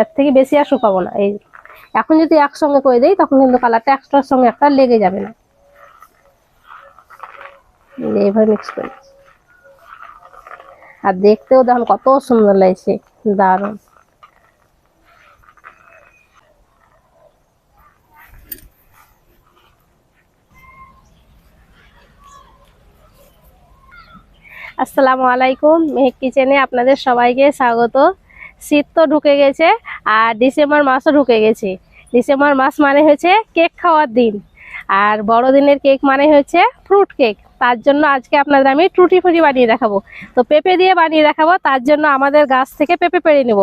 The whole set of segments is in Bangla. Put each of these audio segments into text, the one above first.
এর থেকে বেশি আর শুকাবো না। এই এখন যদি একসঙ্গে করে দিই, তখন কিন্তু কালারটা একটার সঙ্গে একটা লেগে যাবে না। এই এইভাবে মিক্স করে। আর দেখতেও দেখুন কত সুন্দর লাগছে, দারুণ। আসসালামু আলাইকুম, মেহেক কিচেনে আপনাদের সবাইকে স্বাগত। শীত তো ঢুকে গেছে আর ডিসেম্বর মাসও ঢুকে গেছে। ডিসেম্বর মাস মানে হচ্ছে কেক খাওয়ার দিন। আর বড়দিনের কেক মানে হচ্ছে ফ্রুট কেক। তার জন্য আজকে আপনাদের আমি টুটি ফুটি বানিয়ে দেখাবো। তো পেঁপে দিয়ে বানিয়ে দেখাবো, তার জন্য আমাদের গাছ থেকে পেঁপে পেরে নেব।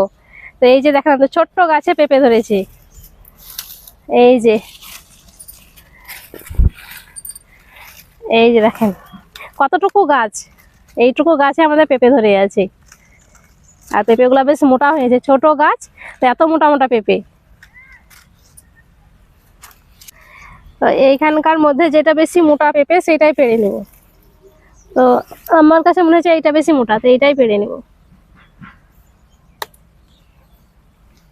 তো এই যে দেখেন তো ছোট্ট গাছে পেঁপে ধরেছে। এই যে। এই যে দেখেন, কতটুকু গাছ? এইটুকু গাছে আমাদের পেঁপে ধরে আছে। আর পেঁপেগুলো বেশ মোটা হয়েছে, ছোট গাছ, তো এত মোটা মোটা পেঁপে। তো এইখানকার মধ্যে যেটা বেশি মোটা পেঁপে সেটাই পেরে নেব। তো আমার কাছে মনে হচ্ছে এইটা বেশি মোটা, তো এইটাই পেরে নেব।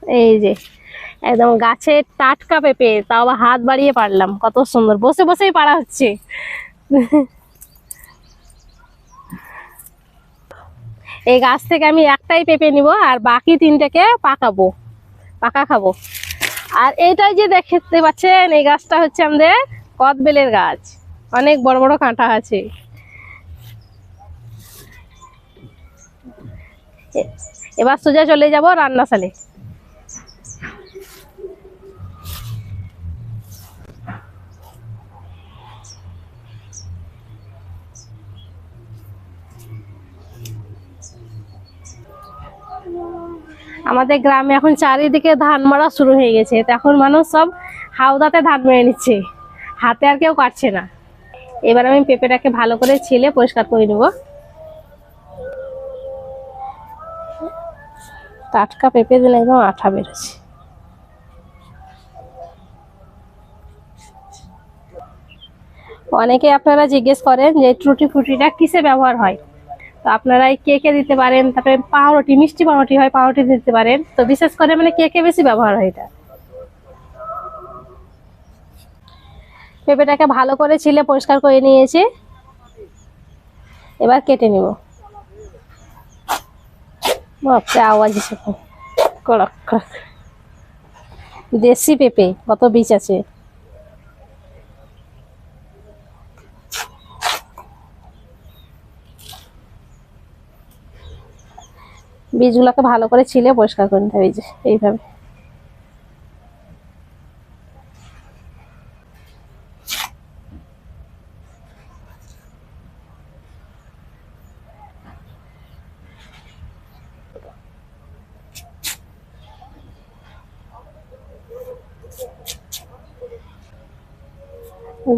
এই যে, একদম গাছের টাটকা পেঁপে, তাও হাত বাড়িয়ে পারলাম, কত সুন্দর, বসে বসেই পারা হচ্ছে। এই গাছ থেকে আমি একটাই পেঁপে নিব আর বাকি তিনটাকে পাকাবো, পাকা খাব। আর এইটাই যে দেখতে পাচ্ছেন, এই গাছটা হচ্ছে আমাদের কদবেলের গাছ। অনেক বড় বড় কাঁটা আছে। এবার সোজা চলে যাব রান্নাশালে। আমাদের গ্রামে এখন চারিদিকে ধান মারা শুরু হয়ে গেছে। এখন মানুষ সব হাওদাতে ধান মেরে নিচ্ছে। হাতে আর কেউ কাটছে না। এবার আমি পেঁপেটাকে ভালো করে ছিলে পরিষ্কার করে নেব। টাটকা পেঁপে দিলে একদম আঠা বেরোচ্ছে। অনেকে আপনারা জিজ্ঞেস করেন যে ত্রুটি ফুটিটা কিসে ব্যবহার হয়? তো আপনারা এই কেকে দিতে পারেন, তারপরে পাউরুটি, মিষ্টি পাউরুটি হয়, পাউরুটি দিতে পারেন। তো বিশেষ করে মানে কেকে বেশি ব্যবহার হয় এটা। পেঁপেটাকে ভালো করে ছিলে পরিষ্কার করে নিয়েছি। এবার কেটে নিব। বাপরে, আওয়াজ এসে কড়ক। দেশি পেঁপে, কত বীজ আছে। বীজগুলোকে ভালো করে ছিলে পরিষ্কার করে নিতে হবে, এই যে, এইভাবে।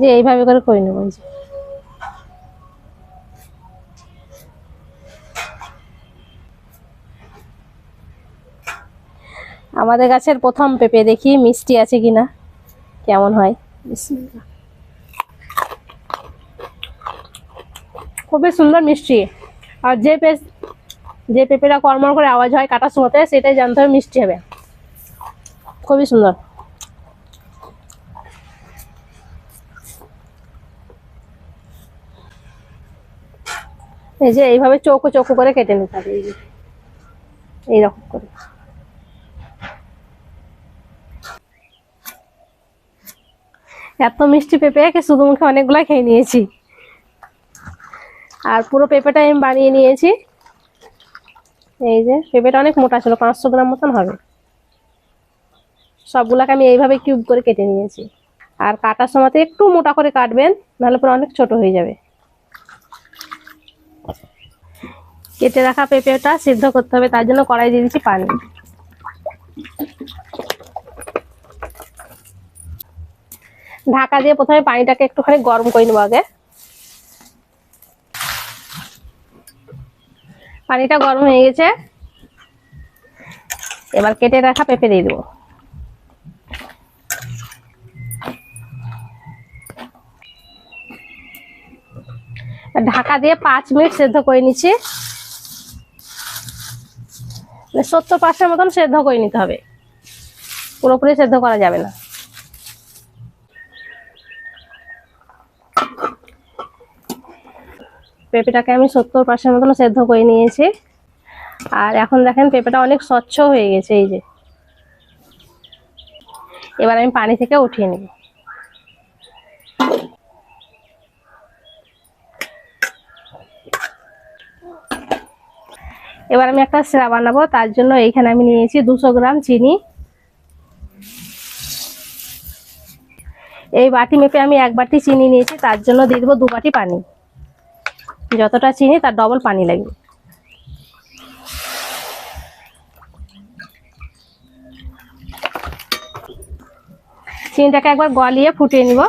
যে এইভাবে করে করে নেব যে। আমাদের গাছের প্রথম পেঁপে দেখি, মিষ্টি আছে কিনা? কেমন হয়। খুবই সুন্দর মিষ্টি। আর যে পেস যে পেঁপেটা কর্মর করে আওয়াজ হয় কাটার সময়তে, সেটাই জানতে হবে মিষ্টি হবে। খুবই সুন্দর। এই যে এইভাবে চৌকো চৌকো করে কেটে নিতে হবে, এই যে। এইরকম করে। এত মিষ্টি পেঁপে একে শুধু মুখে অনেকগুলো খেয়ে নিয়েছি। আর পুরো পেঁপেটা আমি বানিয়ে নিয়েছি। এই যে, পেঁপেটা অনেক মোটা ছিল, পাঁচশো গ্রাম মতন হবে। সবগুলাকে আমি এইভাবে কিউব করে কেটে নিয়েছি। আর কাটার সময়তে একটু মোটা করে কাটবেন, নাহলে পরে অনেক ছোট হয়ে যাবে। কেটে রাখা পেঁপেটা সিদ্ধ করতে হবে, তার জন্য কড়াই দিয়ে দিচ্ছি পানি। ঢাকা দিয়ে প্রথমে পানিটাকে একটুখানি গরম করে নেব আগে। পানিটা গরম হয়ে গেছে। এবার কেটে রাখা পেঁপে দিয়ে দেবো। ঢাকা দিয়ে পাঁচ মিনিট সেদ্ধ করে নিচ্ছি। সত্তর পার্সেন্ট মতন সেদ্ধ করে নিতে হবে। পুরোপুরি সেদ্ধ করা যাবে না। পেঁপেটাকে আমি সত্তর পার্সেন্ট মতন সেদ্ধ করে নিয়েছি। আর এখন দেখেন পেঁপেটা অনেক স্বচ্ছ হয়ে গেছে, এই যে। এবার আমি পানি থেকে উঠিয়ে নেব। এবার আমি একটা সিরা বানাবো, তার জন্য এইখানে আমি নিয়েছি দুশো গ্রাম চিনি। এই বাটি মেপে আমি এক বাটি চিনি নিয়েছি, তার জন্য দিয়ে দেবো দু বাটি পানি। যতটা চিনি তার ডবল পানি লাগবে। চিনিটাকে একবার গলিয়ে ফুটিয়ে নিব।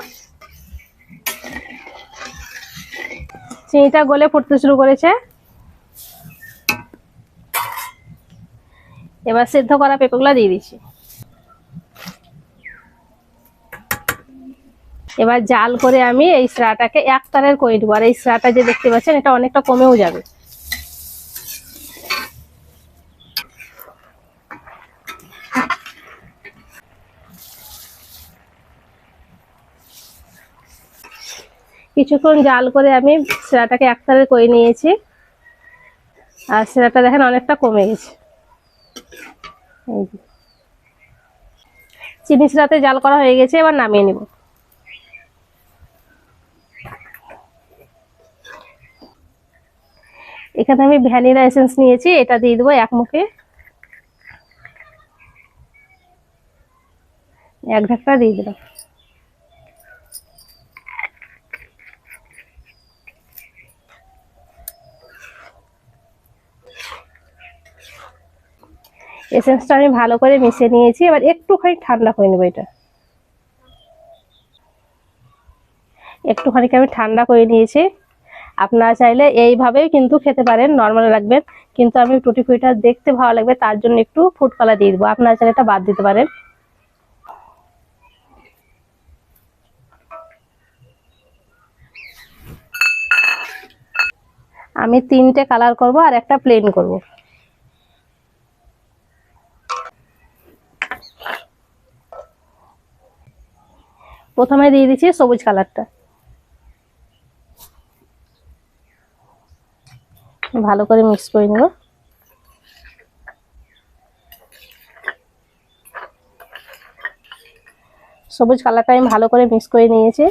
চিনিটা গলে ফুটতে শুরু করেছে। এবার সিদ্ধ করা পেঁপেগুলো দিয়ে দিচ্ছি। এবার জাল করে আমি এই স্রাটাকে এক তারের করে দেবো আর এই স্রাটা যে দেখতে পাচ্ছেন, এটা অনেকটা কমেও যাবে। কিছুক্ষণ জাল করে আমি সেরাটাকে এক তারের করে নিয়েছি। আর সেরাটা দেখেন অনেকটা কমে গেছে। চিনি শিরাতে জাল করা হয়ে গেছে, এবার নামিয়ে নিব। এখানে আমি ভ্যানিলা এসেন্স নিয়েছি, এটা দিয়ে দেবো এক মুখে। এক ঢাকটা দিয়ে দিলাম। এসেন্সটা আমি ভালো করে মিশিয়ে নিয়েছি, এবার একটুখানি ঠান্ডা করে নেব এটা। একটুখানি আমি ঠান্ডা করে নিয়েছি। আপনারা চাইলে এইভাবেই কিন্তু খেতে পারেন নর্মাল রাখবেন কিন্তু আমি টুটি ফুটিটা দেখতে ভালো লাগবে, তার জন্য একটু ফুড কালার দিয়ে দেবো। আপনারা চাইলে এটা বাদ দিতে পারেন। আমি তিনটে কালার করব আর একটা প্লেন করব। প্রথমে দিয়ে দিচ্ছি সবুজ কালারটা। ভালো করে মিক্স করে নেব। সবুজ কালারটা আমি ভালো করে মিক্স করে নিয়েছি।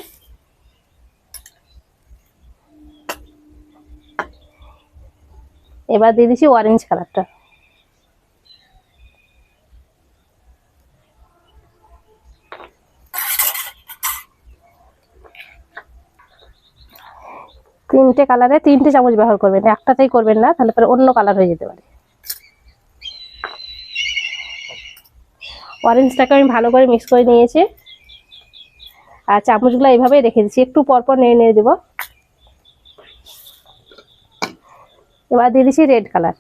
এবার দিয়ে দিচ্ছি অরেঞ্জ কালারটা তিনটে কালারে তিনটে চামচ ব্যবহার করবেন, একটাতেই করবেন না, তাহলে পরে অন্য কালার হয়ে যেতে পারে। অরেঞ্জটাকে আমি ভালো করে মিক্স করে নিয়েছি। আর চামচগুলো এইভাবেই রেখে দিচ্ছি, একটু পরপর নেড়ে নেড়ে দেবো। এবার দিয়ে দিচ্ছি রেড কালার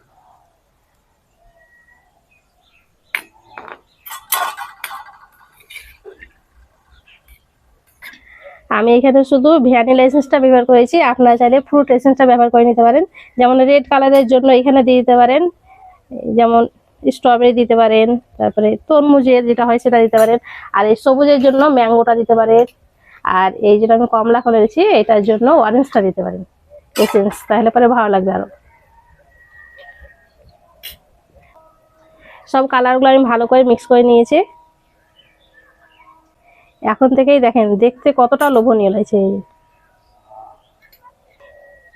আমি এখানে শুধু ভ্যানিলা এসেন্সটা ব্যবহার করেছি। আপনারা চাইলে ফ্রুট এসেন্সটা ব্যবহার করে নিতে পারেন। যেমন রেড কালারের জন্য এখানে দিয়ে দিতে পারেন। যেমন স্ট্রবেরি দিতে পারেন, তারপরে তরমুজের যেটা হয় সেটা দিতে পারেন। আর এই সবুজের জন্য ম্যাঙ্গোটা দিতে পারেন। আর এই যেটা আমি কমলা করেছি, এটার জন্য অরেঞ্জটা দিতে পারেন। এসেন্স, তাহলে পরে ভালো লাগবে আরও সব কালারগুলো আমি ভালো করে মিক্স করে নিয়েছি। এখন থেকেই দেখেন, দেখতে কতটা লোভনীয় লাগছে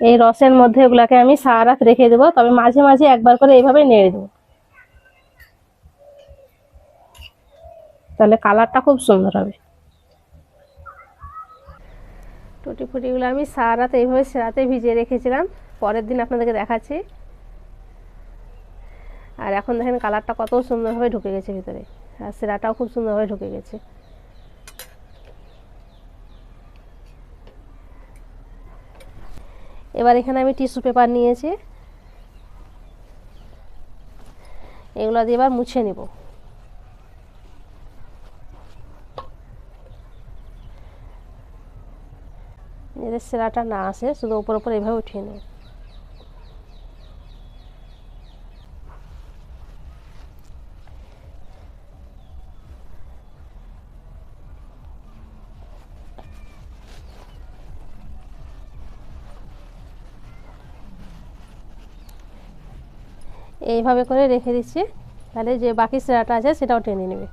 এই। রসের মধ্যে এগুলাকে আমি সারা রেখে দেবো, তবে মাঝে মাঝে একবার করে এইভাবে নেড়ে দেবো। তাহলে কালারটা খুব সুন্দর হবে। টুটি ফুটিগুলো আমি সারা এইভাবে সেরাতে ভিজিয়ে রেখেছিলাম, পরের দিন আপনাদেরকে দেখাচ্ছি। আর এখন দেখেন কালারটা কত সুন্দরভাবে ঢুকে গেছে ভিতরে, আর সেরাটাও খুব সুন্দরভাবে ঢুকে গেছে। এবার এখানে আমি টিস্যু পেপার নিয়েছি। এগুলো দিয়ে এবার মুছে নেব। যাতে সেরাটা না আসে, শুধু ওপর ওপর এভাবে উঠিয়ে নেব। এইভাবে করে রেখে দিচ্ছি। তাহলে যে বাকি সেরাটা আছে সেটাও টেনে নেবে।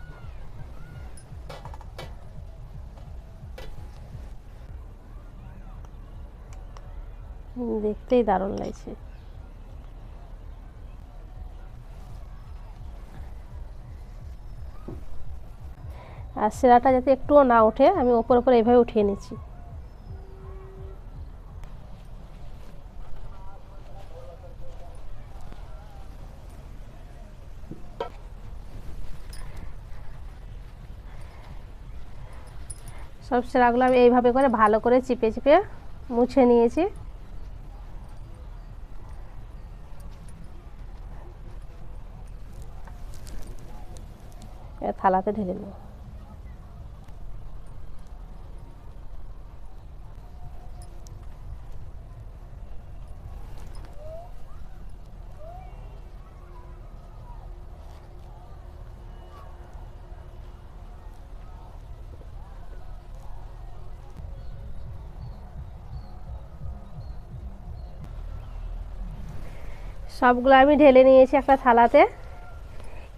দেখতেই দারুণ লাগছে। আর সেরাটা যাতে একটুও না ওঠে, আমি ওপর ওপর এইভাবে উঠিয়ে নিচ্ছি। সব সেরাগুলো আমি এইভাবে করে ভালো করে চিপে চিপে মুছে নিয়েছি। থালাতে ঢেলে নেব সবগুলো আমি ঢেলে নিয়েছি একটা থালাতে।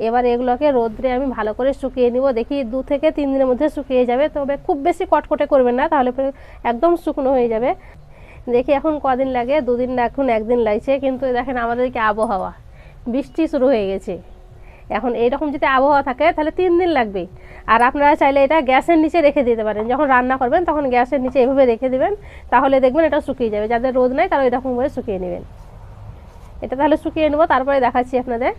এবার এগুলোকে রোদ্রে আমি ভালো করে শুকিয়ে নিব। দেখি দু থেকে তিন দিনের মধ্যে শুকিয়ে যাবে। তবে খুব বেশি কটকটে করবেন না, তাহলে একদম শুকনো হয়ে যাবে। দেখি এখন কদিন লাগে? দুদিন এখন একদিন লাগছে। কিন্তু দেখেন আমাদেরকে আবহাওয়া? বৃষ্টি শুরু হয়ে গেছে। এখন এইরকম যদি আবহাওয়া থাকে, তাহলে তিন দিন লাগবে। আর আপনারা চাইলে এটা গ্যাসের নিচে রেখে দিতে পারেন। যখন রান্না করবেন, তখন গ্যাসের নিচে এভাবে রেখে দিবেন, তাহলে দেখবেন এটা শুকিয়ে যাবে। যাদের রোদ নেই, তারা এরকমভাবে শুকিয়ে নেবেন। এটা তাহলে শুকিয়ে নেব, তারপরে দেখাচ্ছি আপনাদের।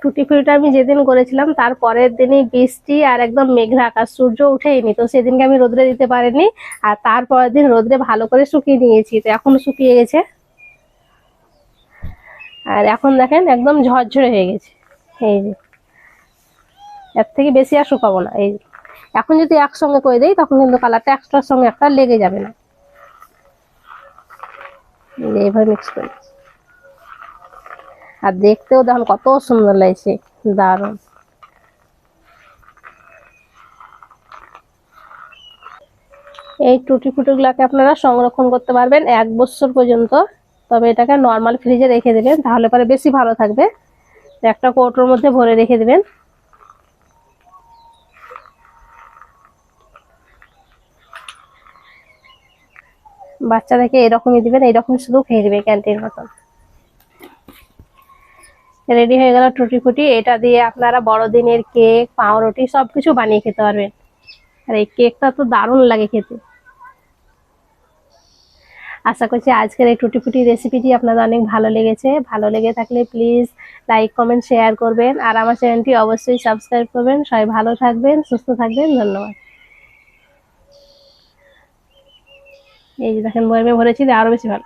টুটি ফুটিটা আমি যেদিন করেছিলাম, তার পরের দিনই বৃষ্টি আর একদম মেঘলা আকাশ, সূর্য উঠেইনি, তো সেদিনকে আমি রোদ্রে দিতে পারিনি, আর তারপরের দিন রোদ্রে ভালো করে শুকিয়ে নিয়েছি, তো এখনও শুকিয়ে গেছে। আর এখন দেখেন, একদম ঝরঝরে হয়ে গেছে, এই যে। এর থেকে বেশি আর শুকাবো না, এই এখন যদি একসঙ্গে করে দিই, তখন কিন্তু কালারটা একটার সঙ্গে একটা লেগে যাবে না। এইভাবে মিক্স করে। আর দেখতেও দেখুন কত সুন্দর লাগছে, দারুণ। এই টুটি ফুটিগুলোকে আপনারা সংরক্ষণ করতে পারবেন এক বছর পর্যন্ত, তবে এটাকে নর্মাল ফ্রিজে রেখে দেবেন, তাহলে পরে বেশি ভালো থাকবে। একটা কৌটোর মধ্যে ভরে রেখে দেবেন। বাচ্চাদেরকে এরকমই দিবেন, এরকম শুধু খেয়ে দেবে ক্যান্টিন মতন। রেডি হয়ে গেল টুটি ফুটি, এটা দিয়ে আপনারা বড়দিনের কেক, পাউরুটি সব কিছু বানিয়ে খেতে পারবেন। আর এই কেকটা তো দারুণ লাগে খেতে। আশা করছি আজকের এই টুটি ফুটি রেসিপিটি আপনাদের অনেক ভালো লেগেছে। ভালো লেগে থাকলে প্লিজ লাইক কমেন্ট শেয়ার করবেন। আর আমার চ্যানেলটি অবশ্যই সাবস্ক্রাইব করবেন। সবাই ভালো থাকবেন, সুস্থ থাকবেন। ধন্যবাদ। এই যে দেখেন বয়মে ভরেছি দিয়ে আরও বেশি ভালো।